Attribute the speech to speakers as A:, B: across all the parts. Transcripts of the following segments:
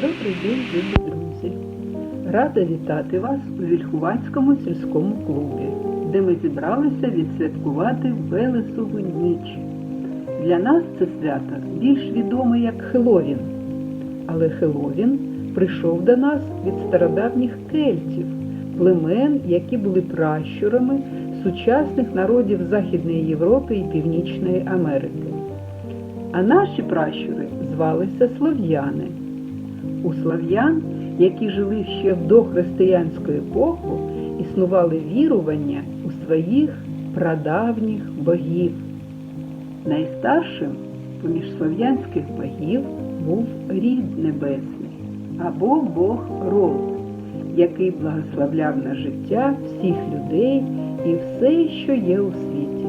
A: Добрий день, любі друзі! Рада вітати вас у Вільхувацькому сільському клубі, де ми зібралися відсвяткувати Велесову ніч. Для нас це свято більш відоме як Хеловін. Але Хеловін прийшов до нас від стародавніх кельтів, племен, які були пращурами сучасних народів Західної Європи і Північної Америки. А наші пращури звалися слов'яни. У слав'ян, які жили ще в дохристиянську епоху, існували вірування у своїх прадавніх богів. Найстаршим поміж слов'янських богів був рід небесний або Бог Род, який благословляв на життя всіх людей і все, що є у світі.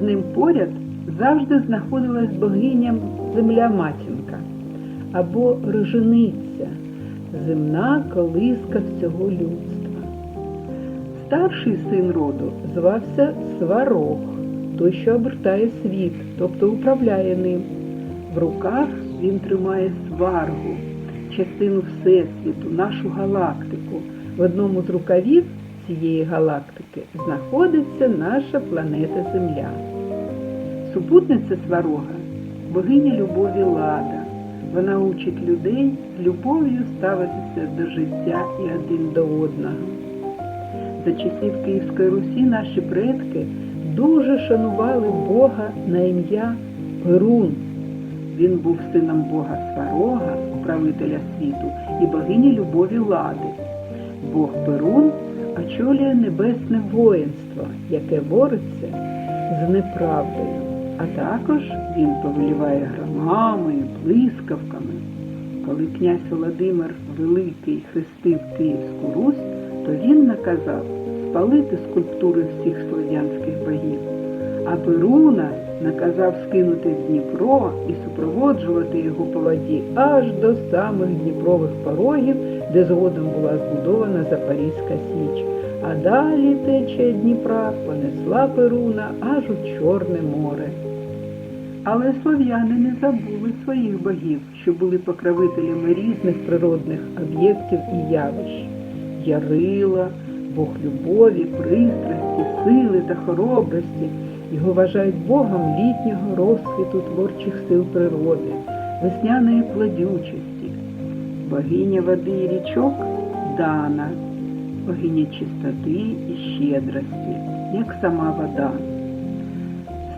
A: З ним поряд завжди знаходилась богиня земля матінка або рожениця, земна колиска всього людства. Старший син роду звався Сварог, той, що обертає світ, тобто управляє ним. В руках він тримає сваргу, частину Всесвіту, нашу галактику. В одному з рукавів цієї галактики знаходиться наша планета Земля. Супутниця сварога богиня любові Лада. Вона учить людей любов'ю ставитися до життя і один до одного. За часів Київської Русі наші предки дуже шанували Бога на ім'я Перун. Він був сином Бога Сварога, управителя світу, і богині любові Лади. Бог Перун очолює небесне воїнство, яке бореться з неправдою. А також він повеліває громами, блискавками. Коли князь Володимир Великий хрестив Київську Русь, то він наказав спалити скульптури всіх слов'янських богів, а Перуна наказав скинути в Дніпро і супроводжувати його по воді аж до самих Дніпрових порогів, де згодом була збудована Запорізька Січ. А далі течія Дніпра понесла Перуна аж у Чорне море. Але слов'яни не забули своїх богів, що були покровителями різних природних об'єктів і явищ. Ярила, Бог любові, пристрасті, сили та хоробрості. Його вважають Богом літнього розквіту творчих сил природи, весняної плодючості, богиня води і річок Дана, богиня чистоти і щедрості, як сама вода.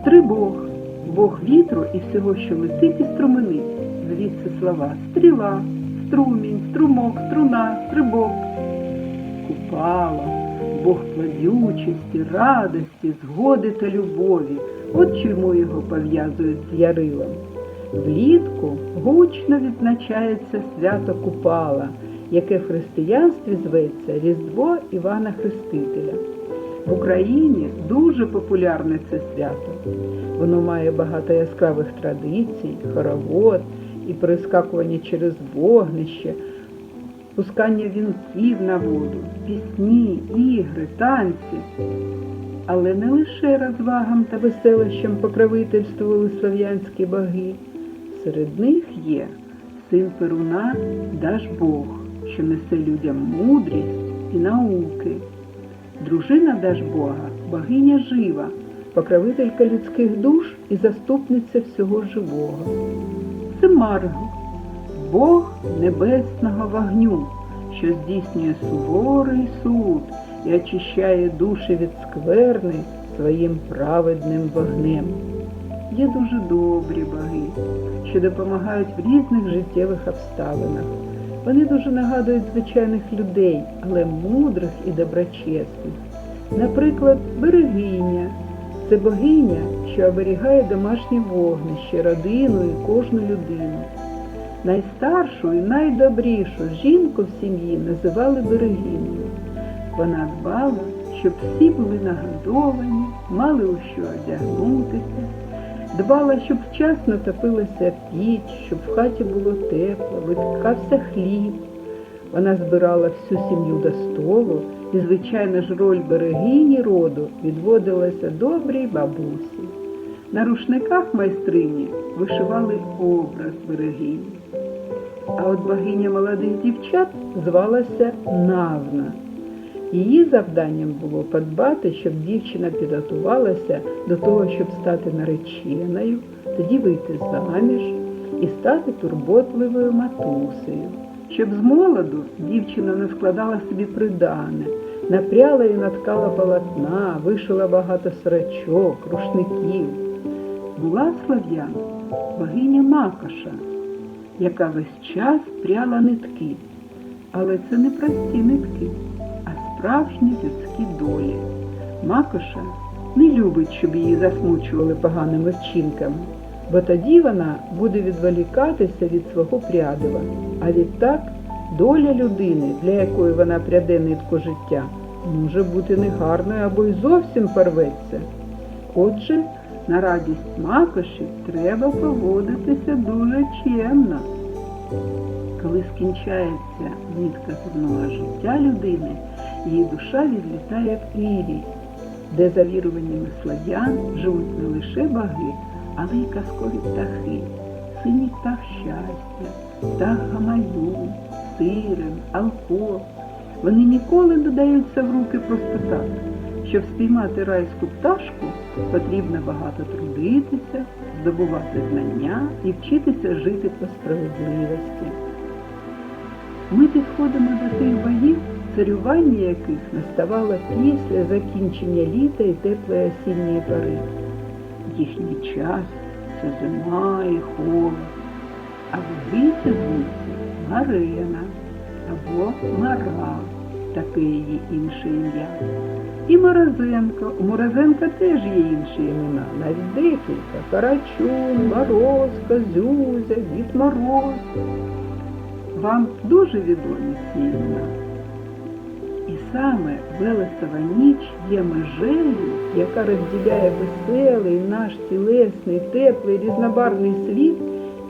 A: Стрибог, Бог вітру і всього, що летить і струменить, звідси слова стріла, струмінь, струмок, струна, стрибок. Купала, Бог плодючості, радості, згоди та любові. От чому його пов'язують з Ярилом. Влітку гучно відзначається свято Купала, яке в християнстві зветься Різдво Івана Хрестителя. В Україні дуже популярне це свято. Воно має багато яскравих традицій, хоровод і перескакування через вогнище, пускання вінків на воду, пісні, ігри, танці. Але не лише розвагам та веселищам покровительствували слов'янські боги. Серед них є син Перуна Дажбог, що несе людям мудрість і науки. Дружина Дажбога богиня жива, покровителька людських душ і заступниця всього живого. Семарг Бог небесного вогню, що здійснює суворий суд і очищає душі від скверни своїм праведним вогнем. Є дуже добрі боги, що допомагають в різних життєвих обставинах. Вони дуже нагадують звичайних людей, але мудрих і доброчесних. Наприклад, берегиня це богиня, що оберігає домашнє вогнище, родину і кожну людину. Найстаршу і найдобрішу жінку в сім'ї називали берегинею. Вона дбала, щоб всі були нагодовані, мали у що одягнутися, дбала, щоб вчасно топилася піч, щоб в хаті було тепло, випікався хліб. Вона збирала всю сім'ю до столу, і, звичайно ж, роль берегині роду відводилася добрій бабусі. На рушниках майстрині вишивали образ берегині. А от богиня молодих дівчат звалася Навна. Її завданням було подбати, щоб дівчина підготувалася до того, щоб стати нареченою, тоді вийти заміж і стати турботливою матусею. Щоб з молоду дівчина не складала собі придане, напряла і наткала полотна, вишила багато сорочок, рушників. Була слов'ян богиня Макоша, яка весь час пряла нитки. Але це не прості нитки, справжні людські долі. Макоша не любить, щоб її засмучували поганими вчинками, бо тоді вона буде відволікатися від свого прядива. А відтак доля людини, для якої вона пряде нитку життя, може бути негарною або й зовсім порветься. Отже, на радість макоші треба поводитися дуже чемно. Коли скінчається нитка земного життя людини, її душа відлітає в Ірій, де за віруваннями слав'ян живуть не лише боги, але й казкові птахи, синій птах щастя, птах гамаю, сирен, алко. Вони ніколи не даються в руки просто так. Щоб спіймати райську пташку, потрібно багато трудитися, здобувати знання і вчитися жити по справедливості. Ми підходимо до тих боїв, царювання яких наставало після закінчення літа і теплої осінньої пори. Їхній час це зима і холод, а вбивці звуться Марена або Мара, таке її інше ім'я. І Морозенко. У Морозенка теж є інші імена, навіть декілька. Карачун, Морозко, Зюзя, Дід Мороз. Вам дуже відомі ці імена. Саме Велесова ніч є межею, яка розділяє веселий наш тілесний, теплий, різнобарвний світ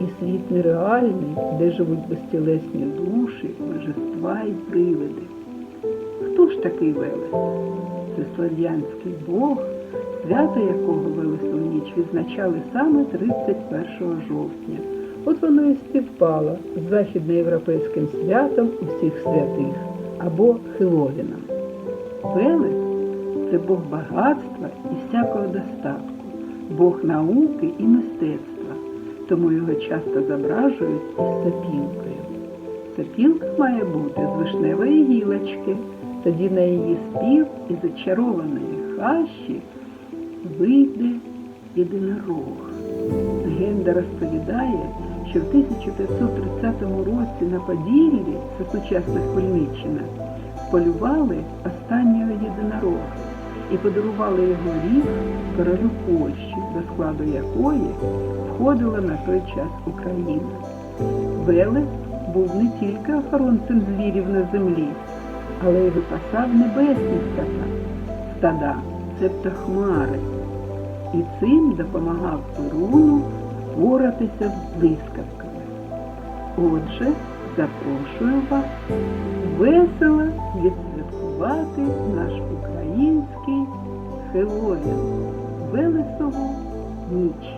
A: і світ нереальний, де живуть безтілесні душі, божества і привиди. Хто ж такий Велес? Це слов'янський Бог, свято якого Велесову ніч відзначали саме 31 жовтня. От воно і співпало з західноєвропейським святом усіх святих або Хеловіном. Велес це Бог багатства і всякого достатку, Бог науки і мистецтва, тому його часто зображують із сопілкою. Сопілка має бути з вишневої гілочки, тоді на її спів із зачарованої хащі вийде єдинорог. Легенда розповідає, що в 1530 році на Поділлі, це сучасна Хмельниччина, полювали останнього єдинорога і подарували його ріг королю Польщі, до складу якої входила на той час Україна. Велес був не тільки охоронцем звірів на землі, але й випасав небесні стада, стада, цебто хмари, і цим допомагав Перуну впоратися з блискавками. Отже, запрошую вас весело відсвяткувати наш український Хеловін Велесову ніч.